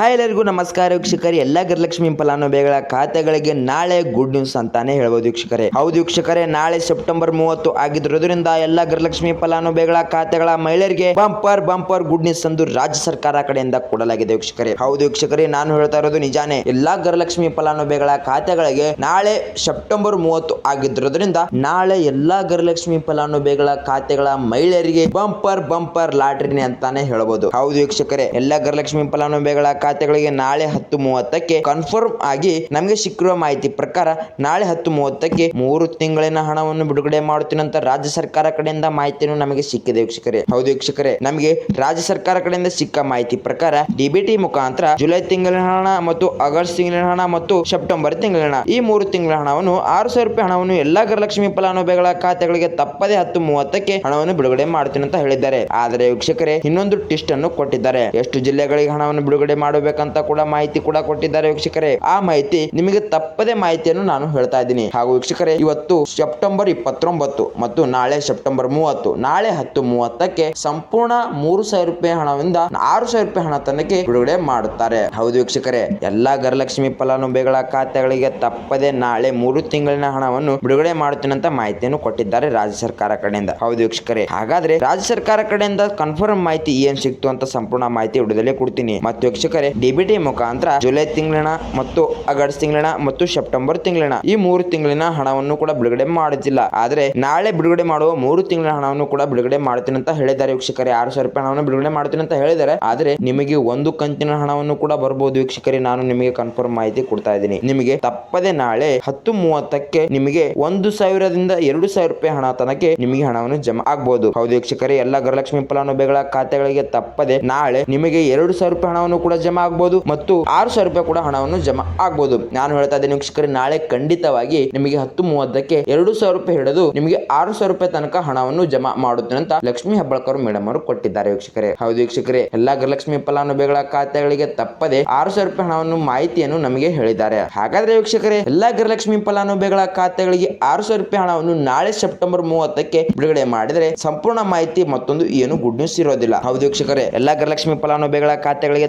Hi ಎಲ್ಲರಿಗೂ ನಮಸ್ಕಾರ ವೀಕ್ಷಕರೇ. ಎಲ್ಲ ಗೃಹಲಕ್ಷ್ಮಿ ಫಲಾನುಭವಿಗಳ ಖಾತೆಗಳಿಗೆ ನಾಳೆ ಗುಡ್ ನ್ಯೂಸ್ ಅಂತಾನೆ ಹೇಳ್ಬೋದು ವೀಕ್ಷಕರೇ. ಹೌದು ವೀಕ್ಷಕರೇ, ನಾಳೆ ಸೆಪ್ಟೆಂಬರ್ ಮೂವತ್ತು ಆಗಿದ್ರೋದ್ರಿಂದ ಎಲ್ಲ ಗೃಹಲಕ್ಷ್ಮಿ ಫಲಾನುಭವಿಗಳ ಖಾತೆಗಳ ಮಹಿಳೆಯರಿಗೆ ಬಂಪರ್ ಬಂಪರ್ ಗುಡ್ ನ್ಯೂಸ್ ಎಂದು ರಾಜ್ಯ ಸರ್ಕಾರ ಕಡೆಯಿಂದ ಕೊಡಲಾಗಿದೆ ವೀಕ್ಷಕರೇ. ಹೌದು ವೀಕ್ಷಕರೇ, ನಾನು ಹೇಳ್ತಾ ಇರೋದು ನಿಜಾನೇ. ಎಲ್ಲಾ ಗೃಹಲಕ್ಷ್ಮಿ ಫಲಾನುಭವಿಗಳ ಖಾತೆಗಳಿಗೆ ನಾಳೆ ಸೆಪ್ಟೆಂಬರ್ ಮೂವತ್ತು ಆಗಿದ್ರೋದ್ರಿಂದ ನಾಳೆ ಎಲ್ಲಾ ಗೃಹಲಕ್ಷ್ಮಿ ಫಲಾನುಭವಿಗಳ ಖಾತೆಗಳ ಮಹಿಳೆಯರಿಗೆ ಬಂಪರ್ ಬಂಪರ್ ಲಾಟ್ರಿನೇ ಅಂತಾನೆ ಹೇಳ್ಬೋದು. ಹೌದು ವೀಕ್ಷಕರೇ, ಎಲ್ಲ ಗೃಹಲಕ್ಷ್ಮಿ ಫಲಾನುಭವಿಗಳ ಖಾತೆಗಳಿಗೆ ನಾಳೆ ಹತ್ತು ಮೂವತ್ತಕ್ಕೆ ಕನ್ಫರ್ಮ್ ಆಗಿ ನಮಗೆ ಸಿಕ್ಕಿರುವ ಮಾಹಿತಿ ಪ್ರಕಾರ ನಾಳೆ ಹತ್ತು ಮೂವತ್ತಕ್ಕೆ ಮೂರು ತಿಂಗಳಿನ ಹಣವನ್ನು ಬಿಡುಗಡೆ ಮಾಡುತ್ತೀನಿ ಅಂತ ರಾಜ್ಯ ಸರ್ಕಾರ ಕಡೆಯಿಂದ ಮಾಹಿತಿಯನ್ನು ನಮಗೆ ಸಿಕ್ಕಿದೆ ವೀಕ್ಷಕರೇ. ಹೌದು ವೀಕ್ಷಕರೇ, ನಮಗೆ ರಾಜ್ಯ ಸರ್ಕಾರ ಕಡೆಯಿಂದ ಸಿಕ್ಕ ಮಾಹಿತಿ ಪ್ರಕಾರ ಡಿಬಿಟಿ ಮುಖಾಂತರ ಜುಲೈ ತಿಂಗಳಿನ ಹಣ ಮತ್ತು ಆಗಸ್ಟ್ ತಿಂಗಳಿನ ಹಣ ಮತ್ತು ಸೆಪ್ಟೆಂಬರ್ ತಿಂಗಳಿನ ಈ ಮೂರು ತಿಂಗಳ ಹಣವನ್ನು ಆರು ಸಾವಿರ ರೂಪಾಯಿ ಹಣವನ್ನು ಎಲ್ಲಾ ಗೃಹಲಕ್ಷ್ಮಿ ಫಲಾನುಭವಿಗಳ ಖಾತೆಗಳಿಗೆ ತಪ್ಪದೆ ಹತ್ತು ಮೂವತ್ತಕ್ಕೆ ಹಣವನ್ನು ಬಿಡುಗಡೆ ಮಾಡುತ್ತೇನೆ ಅಂತ ಹೇಳಿದ್ದಾರೆ. ಆದರೆ ವೀಕ್ಷಕರೇ, ಇನ್ನೊಂದು ಟಿಸ್ಟ್ ಅನ್ನು ಕೊಟ್ಟಿದ್ದಾರೆ. ಎಷ್ಟು ಜಿಲ್ಲೆಗಳಿಗೆ ಹಣವನ್ನು ಬಿಡುಗಡೆ ಮಾಡಬೇಕಂತ ಕೂಡ ಮಾಹಿತಿ ಕೂಡ ಕೊಟ್ಟಿದ್ದಾರೆ ವೀಕ್ಷಕರೇ. ಆ ಮಾಹಿತಿ ನಿಮಗೆ ತಪ್ಪದೆ ಮಾಹಿತಿಯನ್ನು ನಾನು ಹೇಳ್ತಾ ಇದ್ದೀನಿ. ಹಾಗೂ ವೀಕ್ಷಕರೇ, ಇವತ್ತು ಸೆಪ್ಟೆಂಬರ್ ಇಪ್ಪತ್ತೊಂಬತ್ತು ಮತ್ತು ನಾಳೆ ಸೆಪ್ಟೆಂಬರ್ ಮೂವತ್ತು, ನಾಳೆ ಹತ್ತು ಮೂವತ್ತಕ್ಕೆ ಸಂಪೂರ್ಣ ಮೂರು ಸಾವಿರ ರೂಪಾಯಿ ಹಣದಿಂದ ಆರು ಸಾವಿರ ರೂಪಾಯಿ ಹಣ ತನಕ ಬಿಡುಗಡೆ ಮಾಡುತ್ತಾರೆ. ಹೌದು ವೀಕ್ಷಕರೇ, ಎಲ್ಲಾ ಗರಲಕ್ಷ್ಮಿ ಫಲಾನುಭವಿಗಳ ಖಾತೆಗಳಿಗೆ ತಪ್ಪದೆ ನಾಳೆ ಮೂರು ತಿಂಗಳಿನ ಹಣವನ್ನು ಬಿಡುಗಡೆ ಮಾಡುತ್ತೇನೆ ಅಂತ ಮಾಹಿತಿಯನ್ನು ಕೊಟ್ಟಿದ್ದಾರೆ ರಾಜ್ಯ ಸರ್ಕಾರ ಕಡೆಯಿಂದ. ಹೌದು ವೀಕ್ಷಕರೇ, ಹಾಗಾದ್ರೆ ರಾಜ್ಯ ಸರ್ಕಾರ ಕಡೆಯಿಂದ ಕನ್ಫರ್ಮ್ ಮಾಹಿತಿ ಏನ್ ಸಿಕ್ತು ಅಂತ ಸಂಪೂರ್ಣ ಮಾಹಿತಿ ವಿಡಿಯೋದಲ್ಲಿ ಕೊಡ್ತೀನಿ. ಮತ್ತು ವೀಕ್ಷಕರೇ ಡಿಬಿಟಿ ಮುಖಾಂತರ ಜುಲೈ ತಿಂಗಳಿನ ಮತ್ತು ಆಗಸ್ಟ್ ತಿಂಗಳಿನ ಮತ್ತು ಸೆಪ್ಟೆಂಬರ್ ತಿಂಗಳಿನ ಈ ಮೂರು ತಿಂಗಳಿನ ಹಣವನ್ನು ಕೂಡ ಬಿಡುಗಡೆ ಮಾಡುತ್ತಿಲ್ಲ ಆದ್ರೆ ನಾಳೆ ಬಿಡುಗಡೆ ಮಾಡುವ ಮೂರು ತಿಂಗಳ ಹಣವನ್ನು ಕೂಡ ಬಿಡುಗಡೆ ಮಾಡ್ತೀನಿ ಅಂತ ಹೇಳಿದ್ದಾರೆ ವೀಕ್ಷಕರೇ. ಆರು ಸಾವಿರ ರೂಪಾಯಿ ಹಣವನ್ನು ಬಿಡುಗಡೆ ಮಾಡ್ತೀನಿ ಅಂತ ಹೇಳಿದ್ದಾರೆ. ಆದ್ರೆ ನಿಮಗೆ ಒಂದು ಕಂತಿನ ಹಣವನ್ನು ಕೂಡ ಬರಬಹುದು ವೀಕ್ಷಕರೇ. ನಾನು ನಿಮಗೆ ಕನ್ಫರ್ಮ್ ಮಾಹಿತಿ ಕೊಡ್ತಾ ಇದ್ದೀನಿ. ನಿಮಗೆ ತಪ್ಪದೆ ನಾಳೆ ಹತ್ತು ಮೂವತ್ತಕ್ಕೆ ನಿಮಗೆ ಒಂದು ಸಾವಿರದಿಂದ ಎರಡು ಸಾವಿರ ರೂಪಾಯಿ ಹಣ ತನಕ ನಿಮಗೆ ಹಣವನ್ನು ಜಮಾ ಆಗಬಹುದು ಹೌದು ವೀಕ್ಷಕರೇ, ಎಲ್ಲ ಗೃಹಲಕ್ಷ್ಮಿ ಫಲಾನುಭವಿಗಳ ಖಾತೆಗಳಿಗೆ ತಪ್ಪದೆ ನಾಳೆ ನಿಮಗೆ ಎರಡು ಸಾವಿರ ರೂಪಾಯಿ ಹಣವನ್ನು ಕೂಡ ಜಮಾ ಆಗ್ಬಹುದು ಮತ್ತು ಆರು ಸಾವಿರ ರೂಪಾಯಿ ಕೂಡ ಹಣವನ್ನು ಜಮಾ ಆಗ್ಬೋದು. ನಾನು ಹೇಳ್ತಾ ಇದ್ದೇನೆ ವೀಕ್ಷಕರೇ, ನಾಳೆ ಖಂಡಿತವಾಗಿ ನಿಮಗೆ ಹತ್ತು ಮೂವತ್ತಕ್ಕೆ ಎರಡು ಸಾವಿರ ರೂಪಾಯಿ ಹಿಡಿದು ನಿಮಗೆ ಆರು ಸಾವಿರ ರೂಪಾಯಿ ತನಕ ಹಣವನ್ನು ಜಮಾ ಮಾಡುತ್ತೇನೆ ಅಂತ ಲಕ್ಷ್ಮೀ ಹೆಬ್ಬಾಳ್ಕರ್ ಮೇಡಮ್ ಅವರು ಕೊಟ್ಟಿದ್ದಾರೆ ವೀಕ್ಷಕರೇ. ಹೌದು ವೀಕ್ಷಕರೇ, ಎಲ್ಲಾ ಗೃಹಲಕ್ಷ್ಮಿ ಫಲಾನುಭವಿಗಳ ಖಾತೆಗಳಿಗೆ ತಪ್ಪದೆ ಆರು ಸಾವಿರ ರೂಪಾಯಿ ಹಣವನ್ನು ಮಾಹಿತಿಯನ್ನು ನಮಗೆ ಹೇಳಿದ್ದಾರೆ. ಹಾಗಾದ್ರೆ ವೀಕ್ಷಕರೇ, ಎಲ್ಲಾ ಗೃಹಲಕ್ಷ್ಮಿ ಫಲಾನುಭವಿಗಳ ಖಾತೆಗಳಿಗೆ ಆರು ಸಾವಿರ ರೂಪಾಯಿ ಹಣವನ್ನು ನಾಳೆ ಸೆಪ್ಟೆಂಬರ್ ಮೂವತ್ತಕ್ಕೆ ಬಿಡುಗಡೆ ಮಾಡಿದರೆ ಸಂಪೂರ್ಣ ಮಾಹಿತಿ ಮತ್ತೊಂದು ಏನು ಗುಡ್ ನ್ಯೂಸ್ ಇರೋದಿಲ್ಲ. ಹೌದು ವೀಕ್ಷಕರೇ, ಎಲ್ಲಾ ಗೃಹಲಕ್ಷ್ಮಿ ಫಲಾನುಭವಿಗಳ ಖಾತೆಗಳಿಗೆ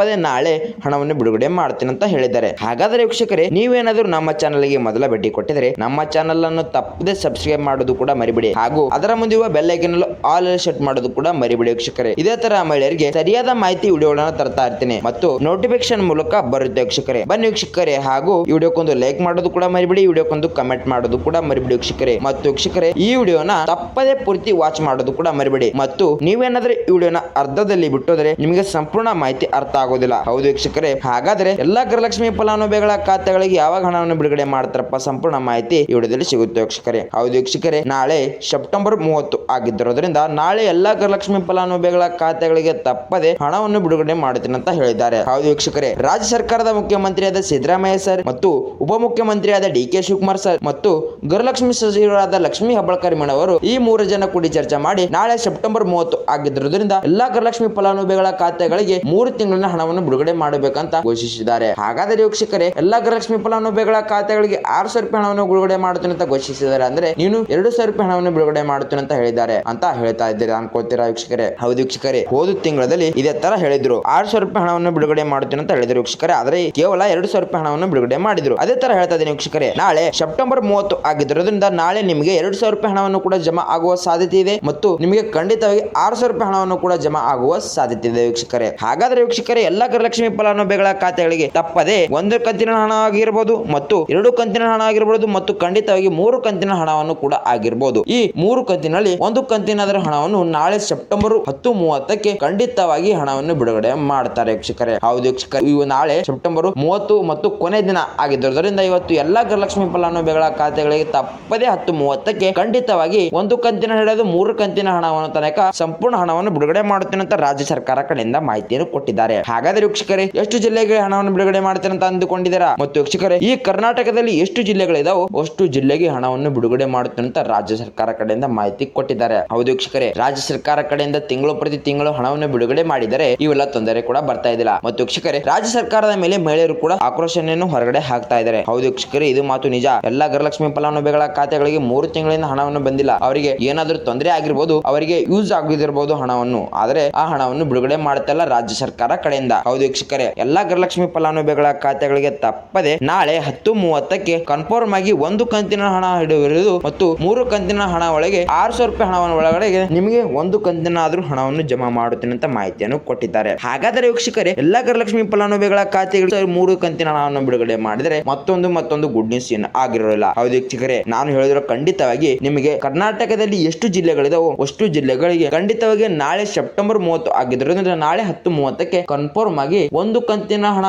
ತಪ್ಪದೆ ನಾಳೆ ಹಣವನ್ನು ಬಿಡುಗಡೆ ಮಾಡ್ತೀನಿ ಅಂತ ಹೇಳಿದ್ದಾರೆ. ಹಾಗಾದ್ರೆ ವೀಕ್ಷಕರೇ, ನೀವೇನಾದ್ರೂ ನಮ್ಮ ಚಾನಲ್ಗೆ ಮೊದಲ ಭೇಟಿ ಕೊಟ್ಟಿದ್ರೆ ನಮ್ಮ ಚಾನಲ್ ಅನ್ನು ತಪ್ಪದೆ ಸಬ್ಸ್ಕ್ರೈಬ್ ಮಾಡೋದು ಕೂಡ ಮರಿಬೇಡಿ. ಹಾಗೂ ಅದರ ಮುಂದೆ ಇರುವ ಬೆಲ್ ಐಕನ್ ಆಲ್ ಸೆಟ್ ಮಾಡೋದು ಕೂಡ ಮರಿಬೇಡಿ ವೀಕ್ಷಕರೇ. ಇದೇ ತರ ಮಹಿಳೆಯರಿಗೆ ಸರಿಯಾದ ಮಾಹಿತಿ ವಿಡಿಯೋಗಳನ್ನು ತರ್ತಾ ಇರ್ತೀನಿ ಮತ್ತು ನೋಟಿಫಿಕೇಶನ್ ಮೂಲಕ ಬರುತ್ತೆ ವೀಕ್ಷಕರೇ. ಬನ್ನಿ ವೀಕ್ಷಕರೇ, ಹಾಗೂ ವಿಡಿಯೋಕ್ಕೊಂದು ಲೈಕ್ ಮಾಡೋದು ಕೂಡ ಮರಿಬೇಡಿ ವಿಡಿಯೋಕ್ಕೊಂದು ಕಮೆಂಟ್ ಮಾಡೋದು ಕೂಡ ಮರಿಬೇಡಿ ವೀಕ್ಷಕರೇ. ಮತ್ತು ವೀಕ್ಷಕರೇ, ಈ ವಿಡಿಯೋನ ತಪ್ಪದೇ ಪೂರ್ತಿ ವಾಚ್ ಮಾಡೋದು ಕೂಡ ಮರಿಬೇಡಿ. ಮತ್ತು ನೀವೇನಾದ್ರೆ ಈ ವಿಡಿಯೋನ ಅರ್ಧದಲ್ಲಿ ಬಿಟ್ಟೋದ್ರೆ ನಿಮಗೆ ಸಂಪೂರ್ಣ ಮಾಹಿತಿ ಅರ್ಥ ಆಗೋದಿಲ್ಲ ಹೌದು ವೀಕ್ಷಕರೇ, ಹಾಗಾದ್ರೆ ಎಲ್ಲಾ ಗೃಹಲಕ್ಷ್ಮಿ ಫಲಾನುಭವಿಗಳ ಖಾತೆಗಳಿಗೆ ಯಾವಾಗ ಹಣವನ್ನು ಬಿಡುಗಡೆ ಮಾಡ್ತಾರಪ್ಪ ಸಂಪೂರ್ಣ ಮಾಹಿತಿ ಈ ವಿಡಿಯೋದಲ್ಲಿ ಸಿಗುತ್ತೆ ವೀಕ್ಷಕರೇ. ಹೌದು ವೀಕ್ಷಕರೇ, ನಾಳೆ ಸೆಪ್ಟೆಂಬರ್ ಮೂವತ್ತು ಆಗಿದ್ದಿರೋದ್ರಿಂದ ನಾಳೆ ಎಲ್ಲಾ ಗೃಹಲಕ್ಷ್ಮಿ ಫಲಾನುಭವಿಗಳ ಖಾತೆಗಳಿಗೆ ತಪ್ಪದೆ ಹಣವನ್ನು ಬಿಡುಗಡೆ ಮಾಡುತ್ತೇನೆ ಅಂತ ಹೇಳಿದ್ದಾರೆ. ಹೌದು ವೀಕ್ಷಕರೇ, ರಾಜ್ಯ ಸರ್ಕಾರದ ಮುಖ್ಯಮಂತ್ರಿಯಾದ ಸಿದ್ದರಾಮಯ್ಯ ಸರ್ ಮತ್ತು ಉಪಮುಖ್ಯಮಂತ್ರಿಯಾದ ಡಿ ಕೆ ಶಿವಕುಮಾರ್ ಸರ್ ಮತ್ತು ಗೃಹಲಕ್ಷ್ಮಿ ಸಚಿವರಾದ ಲಕ್ಷ್ಮೀ ಹೆಬ್ಬಾಳ್ಕರ್ ಅವರು ಈ ಮೂರು ಜನ ಕೂಡಿ ಚರ್ಚೆ ಮಾಡಿ ನಾಳೆ ಸೆಪ್ಟೆಂಬರ್ ಮೂವತ್ತು ಆಗಿದ್ದಿರೋದ್ರಿಂದ ಎಲ್ಲಾ ಗೃಹಲಕ್ಷ್ಮಿ ಫಲಾನುಭವಿಗಳ ಖಾತೆಗಳಿಗೆ ಮೂರು ತಿಂಗಳಿನ ಹಣವನ್ನು ಬಿಡುಗಡೆ ಮಾಡಬೇಕಂತ ಘೋಷಿಸಿದ್ದಾರೆ. ಹಾಗಾದರೆ ವೀಕ್ಷಕರೇ, ಎಲ್ಲಾ ಗೃಹಲಕ್ಷ್ಮಿ ಫಲಾನುಭವಿಗಳ ಖಾತೆಗಳಿಗೆ ಆರು ಸಾವಿರ ರೂಪಾಯಿ ಹಣವನ್ನು ಬಿಡುಗಡೆ ಮಾಡುತ್ತೇನೆ ಅಂತ ಘೋಷಿಸಿದ್ದಾರೆ ಅಂದ್ರೆ ನೀನು ಎರಡು ಸಾವಿರ ರೂಪಾಯಿ ಹಣವನ್ನು ಬಿಡುಗಡೆ ಮಾಡುತ್ತೇನೆ ಅಂತ ಹೇಳಿದ್ದಾರೆ ಅಂತ ಹೇಳ್ತಾ ಇದ್ದೀರಾ ಅನ್ಕೋತೀರಾ ವೀಕ್ಷಕರೇ? ಹೌದು ವೀಕ್ಷಕರೇ, ಹೋದ ತಿಂಗಳಲ್ಲಿ ಇದೇ ತರ ಹೇಳಿದ್ರು. ಆರು ಸಾವಿರ ರೂಪಾಯಿ ಹಣವನ್ನು ಬಿಡುಗಡೆ ಮಾಡುತ್ತೇನೆ ಅಂತ ಹೇಳಿದ್ರು ವೀಕ್ಷಕರೇ, ಆದ್ರೆ ಕೇವಲ ಎರಡು ಸಾವಿರ ರೂಪಾಯಿ ಹಣವನ್ನು ಬಿಡುಗಡೆ ಮಾಡಿದ್ರು. ಅದೇ ತರ ಹೇಳ್ತಾ ಇದ್ದೀನಿ ವೀಕ್ಷಕರೇ, ನಾಳೆ ಸೆಪ್ಟೆಂಬರ್ ಮೂವತ್ತು ಆಗಿದ್ದರಿಂದ ನಾಳೆ ನಿಮಗೆ ಎರಡು ಸಾವಿರ ರೂಪಾಯಿ ಹಣವನ್ನು ಕೂಡ ಜಮಾ ಆಗುವ ಸಾಧ್ಯತೆ ಇದೆ ಮತ್ತು ನಿಮಗೆ ಖಂಡಿತವಾಗಿ ಆರು ಸಾವಿರ ರೂಪಾಯಿ ಹಣವನ್ನು ಕೂಡ ಜಮಾ ಆಗುವ ಸಾಧ್ಯತೆ ಇದೆ ವೀಕ್ಷಕರೇ. ಹಾಗಾದ್ರೆ ವೀಕ್ಷಕರೇ ಎಲ್ಲಾ ಗೃಹಲಕ್ಷ್ಮಿ ಫಲಾನುಭವಿಗಳ ಖಾತೆಗಳಿಗೆ ತಪ್ಪದೆ ಒಂದು ಕಂತಿನ ಹಣ ಆಗಿರಬಹುದು ಮತ್ತು ಎರಡು ಕಂತಿನ ಹಣ ಆಗಿರಬಹುದು ಮತ್ತು ಖಂಡಿತವಾಗಿ ಮೂರು ಕಂತಿನ ಹಣವನ್ನು ಕೂಡ ಆಗಿರಬಹುದು ಈ ಮೂರು ಕಂತಿನಲ್ಲಿ ಒಂದು ಕಂತಿನಾದ್ರ ಹಣವನ್ನು ನಾಳೆ ಸೆಪ್ಟೆಂಬರ್ ಹತ್ತು ಮೂವತ್ತಕ್ಕೆ ಖಂಡಿತವಾಗಿ ಹಣವನ್ನು ಬಿಡುಗಡೆ ಮಾಡ್ತಾರೆ ವೀಕ್ಷಕರೇ. ಹೌದು ವೀಕ್ಷಕರೇ, ಇವು ನಾಳೆ ಸೆಪ್ಟೆಂಬರ್ ಮೂವತ್ತು ಮತ್ತು ಕೊನೆ ದಿನ ಆಗಿದ್ದರಿಂದ ಇವತ್ತು ಎಲ್ಲಾ ಗೃಹಲಕ್ಷ್ಮಿ ಫಲಾನುಭವಿಗಳ ಖಾತೆಗಳಿಗೆ ತಪ್ಪದೆ ಹತ್ತು ಮೂವತ್ತಕ್ಕೆ ಖಂಡಿತವಾಗಿ ಒಂದು ಕಂತಿನ ಹಿಡಿದು ಮೂರು ಕಂತಿನ ಹಣವನ್ನು ತನಕ ಸಂಪೂರ್ಣ ಹಣವನ್ನು ಬಿಡುಗಡೆ ಮಾಡುತ್ತೇನೆ ಅಂತ ರಾಜ್ಯ ಸರ್ಕಾರ ಕಡೆಯಿಂದ ಮಾಹಿತಿಯನ್ನು ಕೊಟ್ಟಿದ್ದಾರೆ. ಹಾಗಾದ್ರೆ ವೀಕ್ಷಕರೇ, ಎಷ್ಟು ಜಿಲ್ಲೆಗೆ ಹಣವನ್ನು ಬಿಡುಗಡೆ ಮಾಡ್ತಾರೆ ಅಂತ ಅಂದುಕೊಂಡಿದ್ದೀರಾ? ಮತ್ತು ವೀಕ್ಷಕರೇ, ಈ ಕರ್ನಾಟಕದಲ್ಲಿ ಎಷ್ಟು ಜಿಲ್ಲೆಗಳಿದಾವೋ? ಅಷ್ಟು ಜಿಲ್ಲೆಗೆ ಹಣವನ್ನು ಬಿಡುಗಡೆ ಮಾಡುತ್ತೆ ಅಂತ ರಾಜ್ಯ ಸರ್ಕಾರ ಕಡೆಯಿಂದ ಮಾಹಿತಿ ಕೊಟ್ಟಿದ್ದಾರೆ. ಹೌದು ವೀಕ್ಷಕರೇ, ರಾಜ್ಯ ಸರ್ಕಾರ ಕಡೆಯಿಂದ ತಿಂಗಳು ಪ್ರತಿ ತಿಂಗಳು ಹಣವನ್ನು ಬಿಡುಗಡೆ ಮಾಡಿದರೆ ಇವೆಲ್ಲ ತೊಂದರೆ ಕೂಡ ಬರ್ತಾ ಇದಿಲ್ಲ. ಮತ್ತು ವೀಕ್ಷಕರೇ, ರಾಜ್ಯ ಸರ್ಕಾರದ ಮೇಲೆ ಮಹಿಳೆಯರು ಕೂಡ ಆಕ್ರೋಶನೆಯನ್ನು ಹೊರಗಡೆ ಹಾಕ್ತಾ ಇದ್ದಾರೆ. ಹೌದು ವೀಕ್ಷಕರೇ, ಇದು ಮಾತು ನಿಜ. ಎಲ್ಲಾ ಗೃಹಲಕ್ಷ್ಮಿ ಫಲಾನುಭವಿಗಳ ಖಾತೆಗಳಿಗೆ ಮೂರು ತಿಂಗಳಿಂದ ಹಣವನ್ನು ಬಂದಿಲ್ಲ. ಅವರಿಗೆ ಏನಾದರೂ ತೊಂದರೆ ಆಗಿರ್ಬೋದು, ಅವರಿಗೆ ಯೂಸ್ ಆಗದಿರಬಹುದು ಹಣವನ್ನು. ಆದರೆ ಆ ಹಣವನ್ನು ಬಿಡುಗಡೆ ಮಾಡುತ್ತಲ್ಲ ರಾಜ್ಯ ಸರ್ಕಾರ ಕಡೆಯಿಂದ ಕಡೆಯಿಂದ ಹೌದು ವೀಕ್ಷಕರೇ, ಎಲ್ಲಾ ಗೃಹಲಕ್ಷ್ಮಿ ಫಲಾನುಭವಿಗಳ ಖಾತೆಗಳಿಗೆ ತಪ್ಪದೆ ನಾಳೆ ಹತ್ತು ಮೂವತ್ತಕ್ಕೆ ಕನ್ಫರ್ಮ್ ಆಗಿ ಒಂದು ಕಂತಿನ ಹಣ ಹಿಡಿದಿರುವುದು ಮತ್ತು ಮೂರು ಕಂತಿನ ಹಣ ಒಳಗೆ ಆರು ಸಾವಿರ ರೂಪಾಯಿ ಹಣವನ್ನು ಒಳಗಡೆ ನಿಮಗೆ ಒಂದು ಕಂತಿನ ಆದ್ರೂ ಹಣವನ್ನು ಜಮಾ ಮಾಡುತ್ತೇನೆ ಅಂತ ಮಾಹಿತಿಯನ್ನು ಕೊಟ್ಟಿದ್ದಾರೆ. ಹಾಗಾದರೆ ವೀಕ್ಷಕರೇ, ಎಲ್ಲಾ ಗೃಹಲಕ್ಷ್ಮಿ ಫಲಾನುಭವಿಗಳ ಖಾತೆಗಳು ಮೂರು ಕಂತಿನ ಹಣವನ್ನು ಬಿಡುಗಡೆ ಮಾಡಿದರೆ ಮತ್ತೊಂದು ಮತ್ತೊಂದು ಗುಡ್ ನ್ಯೂಸ್ ಏನು ಆಗಿರೋಲ್ಲ ಹೌದು ವೀಕ್ಷಕರೇ, ನಾನು ಹೇಳಿದ್ರು ಖಂಡಿತವಾಗಿ ನಿಮಗೆ ಕರ್ನಾಟಕದಲ್ಲಿ ಎಷ್ಟು ಜಿಲ್ಲೆಗಳಿದಾವೋ ಅಷ್ಟು ಜಿಲ್ಲೆಗಳಿಗೆ ಖಂಡಿತವಾಗಿ ನಾಳೆ ಸೆಪ್ಟೆಂಬರ್ ಮೂವತ್ತು ಆಗಿದ್ರಿಂದ ನಾಳೆ ಹತ್ತು ಮೂವತ್ತಕ್ಕೆ ಕನ್ಫರ್ಮ್ ಆಗಿ ಒಂದು ಕಂತಿನ ಹಣ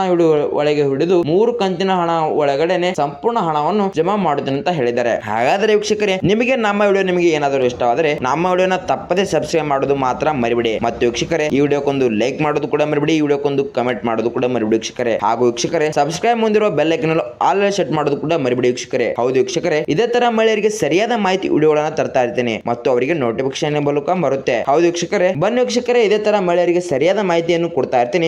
ಒಳಗೆ ಹಿಡಿದು ಮೂರು ಕಂತಿನ ಹಣ ಒಳಗಡೆನೆ ಸಂಪೂರ್ಣ ಹಣವನ್ನು ಜಮಾ ಮಾಡುತ್ತೇನೆ ಅಂತ ಹೇಳಿದ್ದಾರೆ. ಹಾಗಾದ್ರೆ ವೀಕ್ಷಕರೇ, ನಿಮಗೆ ನಮ್ಮ ವಿಡಿಯೋ ನಿಮಗೆ ಏನಾದರೂ ಇಷ್ಟವಾದರೆ ನಮ್ಮ ವಿಡಿಯೋನ ತಪ್ಪದೇ ಸಬ್ಸ್ಕ್ರೈಬ್ ಮಾಡೋದು ಮಾತ್ರ ಮರಿಬಿಡಿ. ಮತ್ತು ವೀಕ್ಷಕರೇ, ಈ ವಿಡಿಯೋಕ್ಕೊಂದು ಲೈಕ್ ಮಾಡೋದು ಕೂಡ ಮರಿಬಿಡಿ, ಈ ವಿಡಿಯೋಕ್ಕೊಂದು ಕಮೆಂಟ್ ಮಾಡೋದು ಕೂಡ ಮರಿಬಿಡಿ ವೀಕ್ಷಕರೇ. ಹಾಗೂ ವೀಕ್ಷಕರೇ subscribe bell icon all set ಮಾಡೋದು ಕೂಡ ಮರಿಬಿಡಿ ವೀಕ್ಷಕರೇ. ಹೌದು ವೀಕ್ಷಕರೇ, ಇದೇ ತರ ಮಹಿಳೆಯರಿಗೆ ಸರಿಯಾದ ಮಾಹಿತಿ ವಿಡಿಯೋಗಳನ್ನ ತರ್ತಾ ಇರ್ತೀನಿ. ಮತ್ತು ಅವರಿಗೆ ನೋಟಿಫಿಕೇಶನ್ ಮೂಲಕ ಬರುತ್ತೆ. ಹೌದು ವೀಕ್ಷಕರೇ, ಬನ್ನಿ ವೀಕ್ಷಕರೇ, ಇದೇ ತರ ಮಹಿಳೆಯರಿಗೆ ಸರಿಯಾದ ಮಾಹಿತಿಯನ್ನು ಕೊಡ್ತಾ ಇರ್ತೀನಿ.